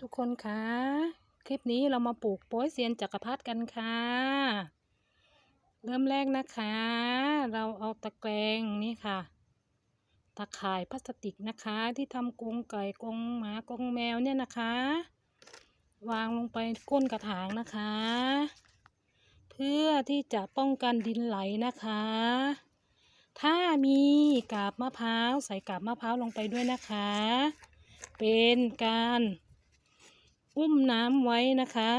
ทุกคนคะคลิปนี้เรามาปลูกโป๊ยเซียนจักรพรรดิกันค่ะ เริ่มแรกนะคะ เราเอาตะแกรงนี่ค่ะ ตะข่ายพลาสติกนะคะ ที่ทำกรงไก่กรงหมากรงแมวเนี่ยนะคะ วางลงไปก้นกระถางนะคะ เพื่อที่จะป้องกันดินไหลนะคะ ถ้ามีกาบมะพร้าวใส่กาบมะพร้าวลงไปด้วยนะคะ เป็นการ อุ้มน้ำไว้นะคะ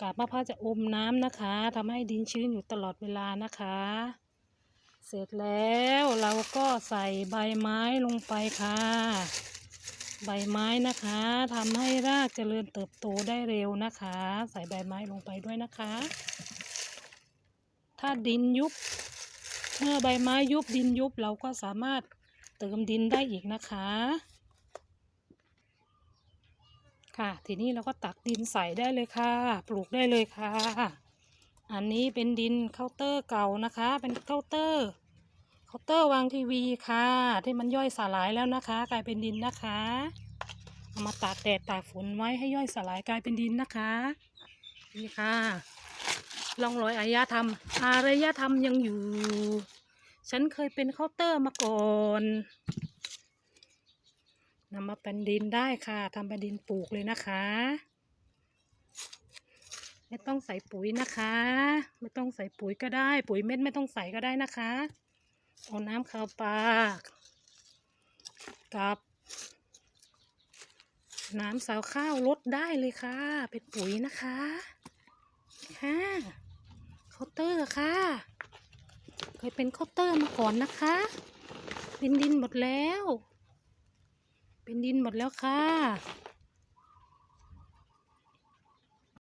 กาบมะพร้าวจะอมน้ำนะคะทำให้ดินชื้นอยู่ตลอดเวลานะคะ เสร็จแล้วเราก็ใส่ใบไม้ลงไปค่ะ ใบไม้นะคะทำให้รากเจริญเติบโตได้เร็วนะคะ ใส่ใบไม้ลงไปด้วยนะคะ ถ้าดินยุบ เมื่อใบไม้ยุบดินยุบเราก็สามารถเติมดินได้อีกนะคะ ค่ะ ทีนี้เราก็ตักดินใส่ได้เลยค่ะ ปลูกได้เลยค่ะ อันนี้เป็นดินเคาน์เตอร์เก่านะคะ เป็นเคาน์เตอร์เคาน์เตอร์วางทีวีค่ะ ที่มันย่อยสลายแล้วนะคะ กลายเป็นดินนะคะเอามาตากแดดตากฝนไว้ให้ย่อยสลายกลายเป็นดินนะคะ นี่ค่ะร่องรอยอารยธรรม อารยธรรมยังอยู่ ฉันเคยเป็นเคาน์เตอร์มาก่อน นำมาเป็นดินได้ค่ะทำเป็นดินปลูกเลยนะคะ ไม่ต้องใส่ปุ๋ยนะคะ ไม่ต้องใส่ปุ๋ยก็ได้ ปุ๋ยเม็ดไม่ต้องใส่ก็ได้นะคะเอาน้ำเข้าปากกับ น้ำสาวข้าวลดได้เลยค่ะ เป็นปุ๋ยนะคะค่ะเคาน์เตอร์ค่ะ เคยเป็นเคาน์เตอร์มาก่อนนะคะเป็นดินหมดแล้ว เป็นดินหมดแล้วค่ะ